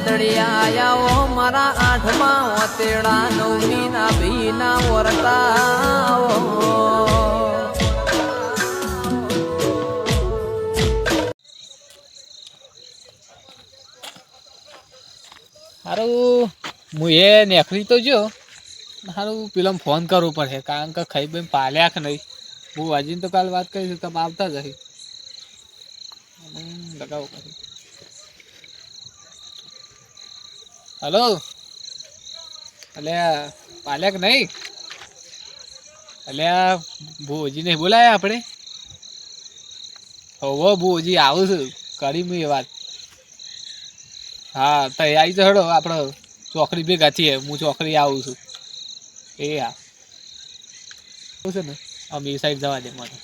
વાદળિયા મારા આઠમા ઓતેડા નવમી ના ભીના વરતા સારું એ નેકળી તો જો સારું પેલા ફોન કરવો પડશે કારણ કે ખાઈ બેન પાલ્યા કે નહીં. હું વાજીને તો કાલ વાત કરીશ તમે આવતા જ હશે. લગાવું પડશે હલો? અલ્યા પાલક નહીં? અલ્યા ભુજીને બોલાયા આપણે? હોવો ભુજી, આવું છું. કરી મેં એ વાત. હા, તૈયારી આવી તો હડો આપણે ચોકડી ભેગા થઈએ હું ચોકડી આવું છું. એ હા. શું છે ને? અમે સાઈડ જવા દે મને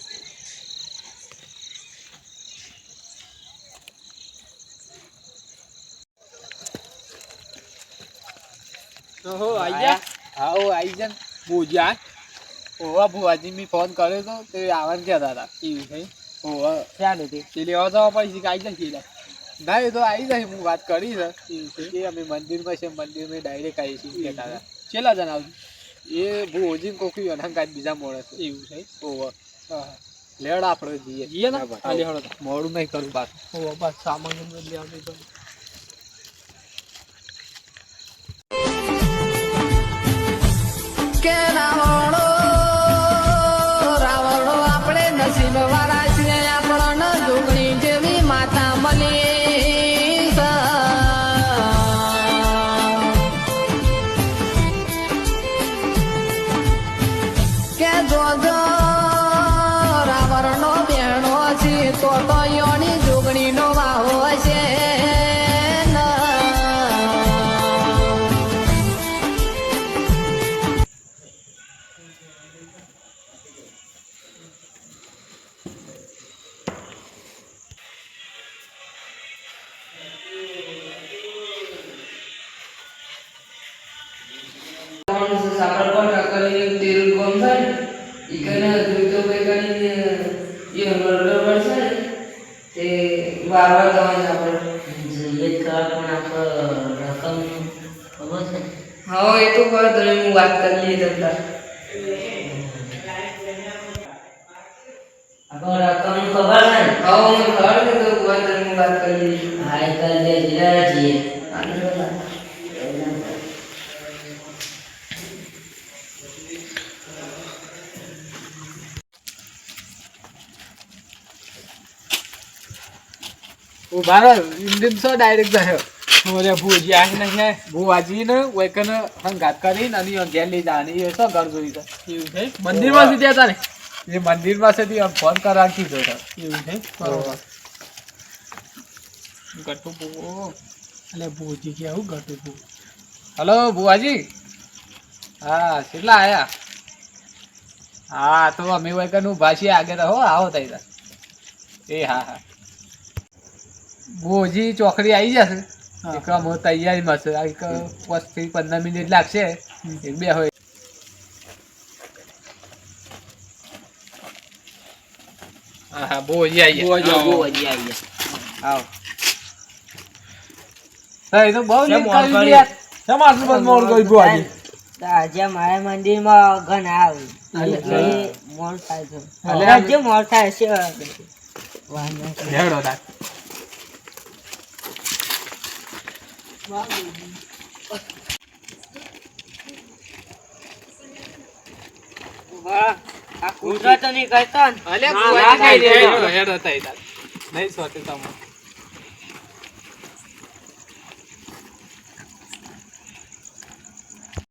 ઓહો આઈ જા. હા ઓ આઈ જા ને. ઓવા ભુવાજી મેં ફોન કર્યો તો તે આવન કહેતા હતા. એવું છે ઓવા ક્યાં નથી તે લેવા તો પડશે કાઈ આવી જશે ના એ તો આવી જાય હું વાત કરી છે. કે અમે મંદિરમાં છે મંદિરમાં ડાયરેક્ટ આવી છીએ કહેતા હતા. છેલ્લા જણ આવજો એ ભુવજી કોકી અનહંકાર બીજા મોડે છે. એવું છે? ઓહો. લેડ આપણે જઈએ. જઈએ ને? મોડું નહીં કરું બાકી ઓ બસ સામાન લઈ કે રાવણો રાવણો આપણે નસીબ વાળા છીએ, આપણને જોગણી જેવી માતા મળી. કે જો રાવણનો પર કાકરી તેલ કોમ થાય ઈકને જોઈતો કરી એ પડશે ને તે વારવા જવાનું આપણે. જોઈએ ખરા પણ આપણે રકમ ખબર છે? હા એ તો ખબર તમે હું વાત કરી લઈએ તમને આપણે રકમ ખબર છે હા મને ખબર ને તો તમે હું વાત કરી હા એ કરી દે જિલ્લા છીએ ઊભા ઇન્ડિયન સો ડાયરેક્ટ થયો મોરે ભુજી આને ભુવાજી ને. વેકન હંગાત કરીને અને ઘેર લઈ જવાની એ સો ઘર જોઈ છે. એવું છે? મંદિરમાં સુધી હતા ને એ મંદિરમાં સુધી આમ ફોન કરવા હતો એવું છે? બરોબર. ગટુ બહુ એટલે ભુજી કે આવું ગટુ ભૂ. હલો ભુવાજી હા કેટલા આયા? હા તો અમે વેકન ભાષી આગળ રહો આવો તઈ એ હા હા. ભોજી ચોકડી આવી જશે. એક આમ તૈયારીમાં છે. આ એક પાંચથી પંદર મિનિટ લાગશે. એક બે હોય. હા હા ભોજી આવી ગયા. આવો હા, એ તો બહુ મોડું કર્યું? ભુવાજી? આજે મારા મંદિરમાં ઘણ આવે. હાલે. થાય છે. આજે મોડ થાય છે. વાહ, આ ની કહેતા. નહીં સોટે તમારે.